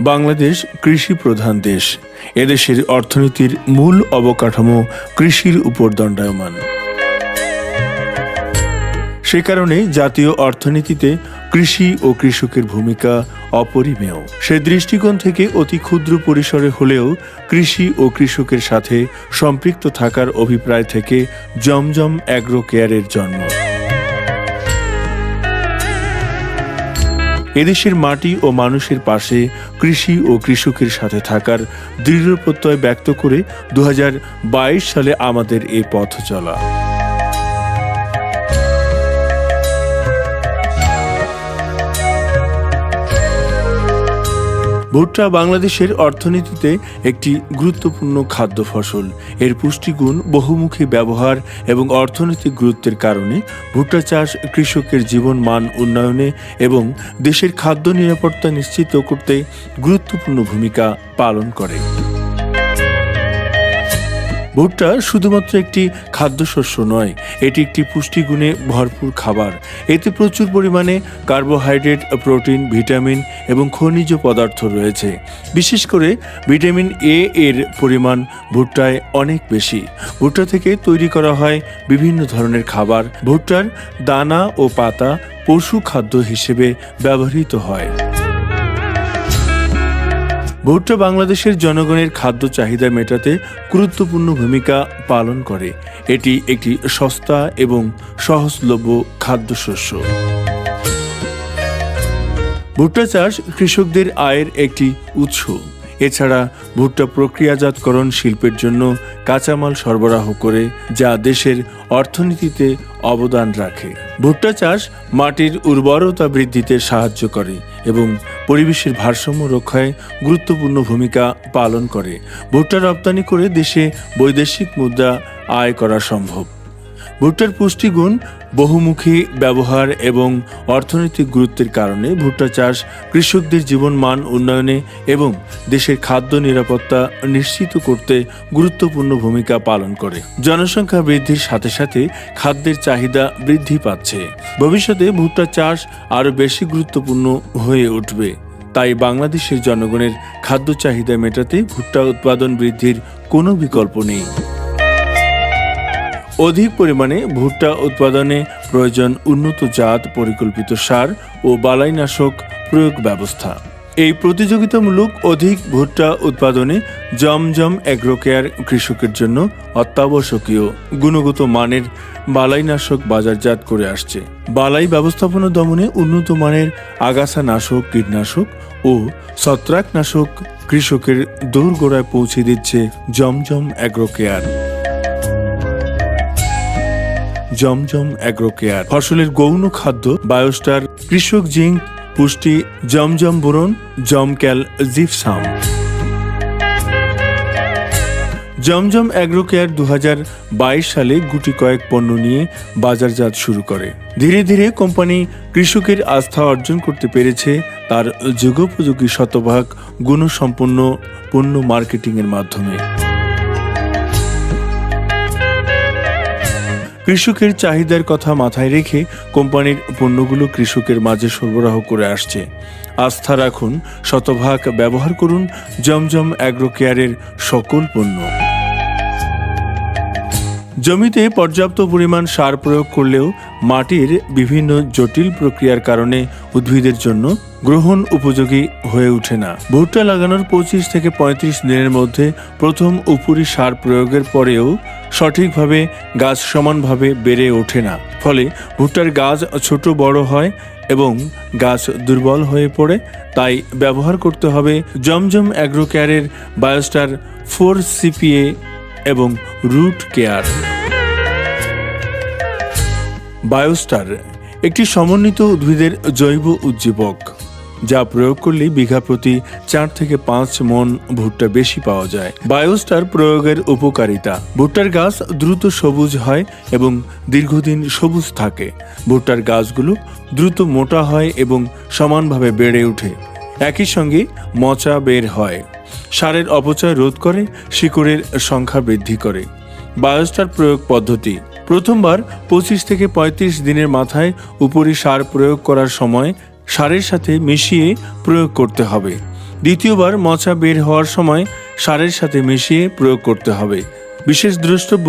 বাংলাদেশ কৃষি প্রধান দেশ। এদেশের অর্থনীতির মূল অবকাঠামো কৃষির উপর দণ্ডায়মান। সে কারণে জাতীয় অর্থনীতিতে কৃষি ও কৃষকের ভূমিকা অপরিমেয়। সে দৃষ্টিকোণ থেকে অতি ক্ষুদ্র পরিসরে হলেও কৃষি ও কৃষকের সাথে সম্পৃক্ত থাকার অভিপ্রায় থেকে জমজম অ্যাগ্রো কেয়ারের জন্ম। এদেশের মাটি ও মানুষের পাশে কৃষি ও কৃষকের সাথে থাকার দৃঢ় প্রত্যয় ব্যক্ত করে দু হাজার বাইশ সালে আমাদের এই পথ চলা। ভুট্টা বাংলাদেশের অর্থনীতিতে একটি গুরুত্বপূর্ণ খাদ্য ফসল। এর পুষ্টিগুণ বহুমুখী ব্যবহার এবং অর্থনৈতিক গুরুত্বের কারণে ভুট্টা চাষ কৃষকের জীবন মান উন্নয়নে এবং দেশের খাদ্য নিরাপত্তা নিশ্চিত করতে গুরুত্বপূর্ণ ভূমিকা পালন করে। ভুট্টা শুধুমাত্র একটি খাদ্যশস্য নয়, এটি একটি পুষ্টিগুণে ভরপুর খাবার। এতে প্রচুর পরিমাণে কার্বোহাইড্রেট, প্রোটিন, ভিটামিন এবং খনিজ পদার্থ রয়েছে। বিশেষ করে ভিটামিন এ এর পরিমাণ ভুট্টায় অনেক বেশি। ভুট্টা থেকে তৈরি করা হয় বিভিন্ন ধরনের খাবার। ভুট্টার দানা ও পাতা পশু খাদ্য হিসেবে ব্যবহৃত হয়। ভুট্টা বাংলাদেশের জনগণের খাদ্য চাহিদা মেটাতে গুরুত্বপূর্ণ ভূমিকা পালন করে। এটি একটি সস্তা এবং সহজলভ্য খাদ্যশস্য। ভুট্টা চাষ কৃষকদের আয়ের একটি উৎস। এছাড়া ভুট্টা প্রক্রিয়াজাতকরণ শিল্পের জন্য কাঁচামাল সরবরাহ করে, যা দেশের অর্থনীতিতে অবদান রাখে। ভুট্টা চাষ মাটির উর্বরতা বৃদ্ধিতে সাহায্য করে। এবং পরিবেশের ভারসাম্য রক্ষায় গুরুত্বপূর্ণ ভূমিকা পালন করে। ভুট্টা রপ্তানি করে দেশে বৈদেশিক মুদ্রা আয় করা সম্ভব। ভুট্টার পুষ্টিগুণ বহুমুখী ব্যবহার এবং অর্থনৈতিক গুরুত্বের কারণে ভুট্টা চাষ কৃষকদের জীবন মান উন্নয়নে এবং দেশের খাদ্য নিরাপত্তা নিশ্চিত করতে গুরুত্বপূর্ণ ভূমিকা পালন করে। জনসংখ্যা বৃদ্ধির সাথে সাথে খাদ্যের চাহিদা বৃদ্ধি পাচ্ছে। ভবিষ্যতে ভুট্টা চাষ আরও বেশি গুরুত্বপূর্ণ হয়ে উঠবে। তাই বাংলাদেশের জনগণের খাদ্য চাহিদা মেটাতে ভুট্টা উৎপাদন বৃদ্ধির কোনো বিকল্প নেই। অধিক পরিমাণে ভুট্টা উৎপাদনে প্রয়োজন উন্নত জাত, পরিকল্পিত সার ও বালাইনাশক প্রয়োগ ব্যবস্থা। এই প্রতিযোগিতামূলক অধিক ভুট্টা উৎপাদনে জমজম অ্যাগ্রোকেয়ার কৃষকের জন্য অত্যাবশ্যকীয় গুণগত মানের বালাইনাশক বাজারজাত করে আসছে। বালাই ব্যবস্থাপনা দমনে উন্নত মানের আগাছা নাশক কীটনাশক ও ছত্রাকনাশক কৃষকের দৌড়গোড়ায় পৌঁছে দিচ্ছে জমজম অ্যাগ্রোকেয়ার। জমজম অ্যাগ্রো কেয়ার ফসলের গৌণ খাদ্য, বায়োস্টার, কৃষক জিঙ্ক, পুষ্টি, Zamzam boron, জমক্যাল, gypsum. Zamzam agro care দু সালে গুটি কয়েক পণ্য নিয়ে বাজারজাত শুরু করে। ধীরে ধীরে কোম্পানি কৃষকের আস্থা অর্জন করতে পেরেছে, তার যুগোপযোগী শতভাগ গুণসম্পন্ন পণ্য মার্কেটিংয়ের মাধ্যমে। কৃষকের চাহিদার কথা মাথায় রেখে কোম্পানির পণ্যগুলো কৃষকের মাঝে সরবরাহ করে আসছে। আস্থা রাখুন, শতভাগ ব্যবহার করুন জমজম অ্যাগ্রো কেয়ারের সকল পণ্য। জমিতে পর্যাপ্ত পরিমাণ সার প্রয়োগ করলেও মাটির বিভিন্ন জটিল প্রক্রিয়ার কারণে উদ্ভিদের জন্য গ্রহণ উপযোগী হয়ে ওঠে না। ভুট্টা লাগানোর পঁচিশ থেকে পঁয়ত্রিশ দিনের মধ্যে প্রথম উপরি সার প্রয়োগের পরেও সঠিকভাবে গাছ সমানভাবে বেড়ে ওঠে না। ফলে ভুট্টার গাছ ছোট বড় হয় এবং গাছ দুর্বল হয়ে পড়ে, তাই ব্যবহার করতে হবে জমজম অ্যাগ্রো কেয়ারের বায়োস্টার ফোর সিপিএ এবং রুট কেয়ার। বায়োস্টার একটি সমন্বিত উদ্ভিদের জৈব উজ্জীবক। যা প্রয়োগ করলে বিঘা প্রতি চার থেকে পাঁচ মন ভুট্টা বেশি পাওয়া যায়। বায়োস্টার প্রয়োগের উপকারিতা। ভুট্টার গাছ দ্রুত সবুজ হয় এবং দীর্ঘদিন সবুজ থাকে। ভুট্টার গাছগুলো দ্রুত মোটা হয় এবং সমানভাবে বেড়ে ওঠে। একই সঙ্গে মচা বের হয়। সারের অপচয় রোধ করে, শিকড়ের সংখ্যা বৃদ্ধি করে। বায়োস্টার প্রয়োগ পদ্ধতি। প্রথমবার পঁচিশ থেকে ৩৫ দিনের মাথায় উপরি সার প্রয়োগ করার সময় সারের সাথে মিশিয়ে প্রয়োগ করতে হবে। দ্বিতীয়বার মচা বের হওয়ার সময় সারের সাথে মিশিয়ে প্রয়োগ করতে হবে। বিশেষ দ্রষ্টব্য,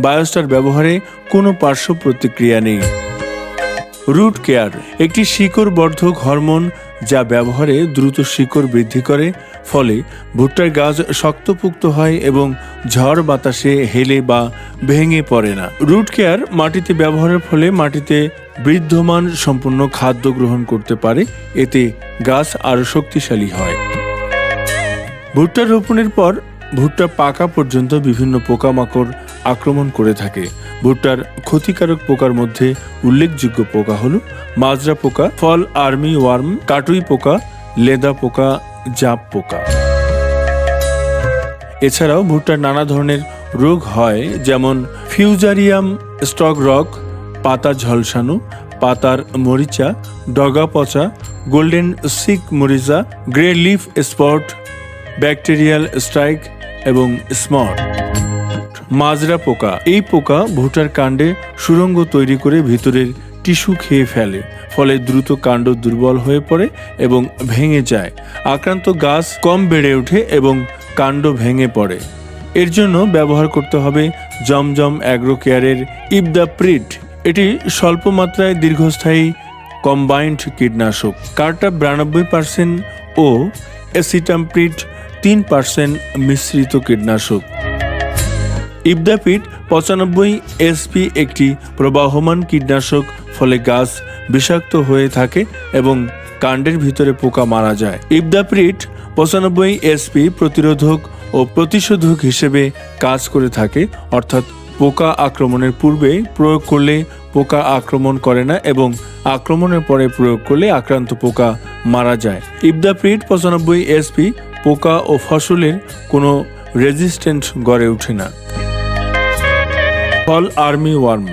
বায়োস্টার ব্যবহারে কোনো পার্শ্ব প্রতিক্রিয়া নেই। রুট কেয়ার, একটি শিকড় বর্ধক হরমোন যা ব্যবহারে দ্রুত শিকড় বৃদ্ধি করে, ফলে ভুট্টার গাছ শক্তপুক্ত হয় এবং ঝড় বাতাসে হেলে বা ভেঙে পড়ে না। রুট কেয়ার মাটিতে ব্যবহারের ফলে মাটিতে বৃদ্ধমান সম্পূর্ণ খাদ্য গ্রহণ করতে পারে, এতে গাছ আরও শক্তিশালী হয়। ভুট্টা রোপণের পর ভুট্টা পাকা পর্যন্ত বিভিন্ন পোকামাকড় আক্রমণ করে থাকে। ভুট্টার ক্ষতিকারক পোকার মধ্যে উল্লেখযোগ্য পোকা হল মাজরা পোকা, ফল আর্মি ওয়ার্ম, কাটুই পোকা, লেদা পোকা, জাপ পোকা। এছাড়াও ভুট্টার নানা ধরনের রোগ হয়, যেমন ফিউজারিয়াম, স্টক রক পাতা ঝলসানো, পাতার মরিচা, ডগা পচা, গোল্ডেন সিক মরিচা, grey leaf spot, bacterial streak এবং স্মট। মাজরা পোকা। এই পোকা ভুট্টার কাণ্ডে সুরঙ্গ তৈরি করে ভিতরের টিস্যু খেয়ে ফেলে, ফলে দ্রুত কাণ্ড দুর্বল হয়ে পড়ে এবং ভেঙে যায়। আক্রান্ত গাছ কম বেড়ে ওঠে এবং কাণ্ড ভেঙে পড়ে। এর জন্য ব্যবহার করতে হবে জমজম অ্যাগ্রো কেয়ারের ইবদাপ্রিট এটি স্বল্প মাত্রায় দীর্ঘস্থায়ী কম্বাইন্ড কীটনাশক। কার্টা বিরানব্বই পার্সেন্ট ও অ্যাসিটামপ্রিট তিন পার্সেন্ট মিশ্রিত কীটনাশক। ইবদাপিট পঁচানব্বই এসপি একটি প্রবাহমান কীটনাশক, ফলে গাছ বিষাক্ত হয়ে থাকে এবং কাণ্ডের ভিতরে পোকা মারা যায়। ইবদাপ্রিট পঁচানব্বই এসপি প্রতিরোধক ও প্রতিশোধক হিসেবে কাজ করে থাকে, অর্থাৎ পোকা আক্রমণের পূর্বে প্রয়োগ করলে পোকা আক্রমণ করে না এবং আক্রমণের পরে প্রয়োগ করলে আক্রান্ত পোকা মারা যায়। ইবদাপ্রিট পঁচানব্বই এসপি, পোকা ও ফসলের কোনো রেজিস্ট্যান্ট গড়ে ওঠে না। ফল আর্মি ওয়ার্ম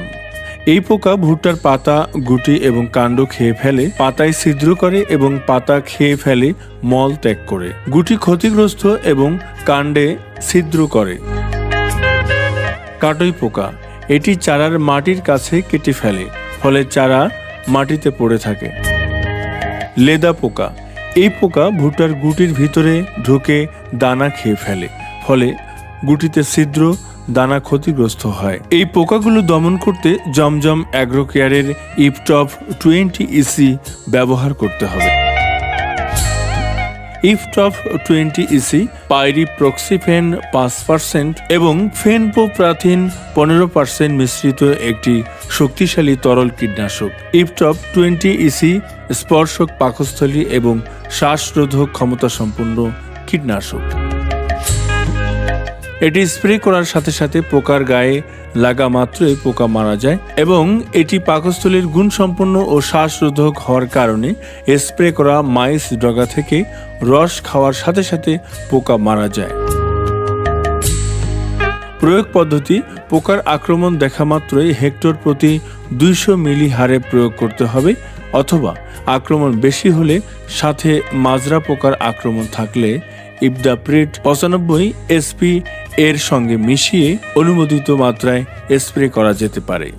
এই পোকা ভুট্টার পাতা, গুটি এবং কাণ্ড খেয়ে ফেলে, পাতায় ছিদ্র করে এবং পাতা খেয়ে ফেলে মল ত্যাগ করে। গুটি ক্ষতিগ্রস্ত এবং কাণ্ডে ছিদ্র করে। কাটই পোকা। এটি চারার মাটির কাছে কেটে ফেলে, ফলে চারা মাটিতে পড়ে থাকে। লেদা পোকা। এই পোকা ভুট্টার গুটির ভিতরে ঢুকে দানা খেয়ে ফেলে, ফলে গুটিতে ছিদ্র, দানা ক্ষতিগ্রস্ত হয়। এই পোকাগুলো দমন করতে জমজম অ্যাগ্রো কেয়ারের ইপটপ টোয়েন্টি ইসি ব্যবহার করতে হবে। ইফটপ টোয়েন্টি ইসি পাইরি প্রক্সিফেন পাঁচ পার্সেন্ট এবং ফেনপোপ্রাথিন পনেরো পার্সেন্ট মিশ্রিত একটি শক্তিশালী তরল কীটনাশক। ইফটপ টোয়েন্টি ইসি স্পর্শক পাকস্থলী এবং শ্বাসরোধক ক্ষমতা সম্পন্ন কীটনাশক। এটি স্প্রে করার সাথে সাথে পোকার গায়ে লাগা মাত্রই পোকা মারা যায় এবং এটি পাকস্থলীর গুণসম্পন্ন ও শ্বাসরোধক হওয়ার কারণে স্প্রে করা মাইস ডগা থেকে রস খাওয়ার সাথে সাথে পোকা মারা যায়। প্রয়োগ পদ্ধতি, পোকার আক্রমণ দেখা মাত্রই হেক্টর প্রতি দুইশো মিলি হারে প্রয়োগ করতে হবে অথবা আক্রমণ বেশি হলে সাথে মাজরা পোকার আক্রমণ থাকলে ইবদাপ্রিট পঁচানব্বই এসপি এর সঙ্গে মিশিয়ে অনুমোদিত মাত্রায় স্প্রে করা যেতে পারে।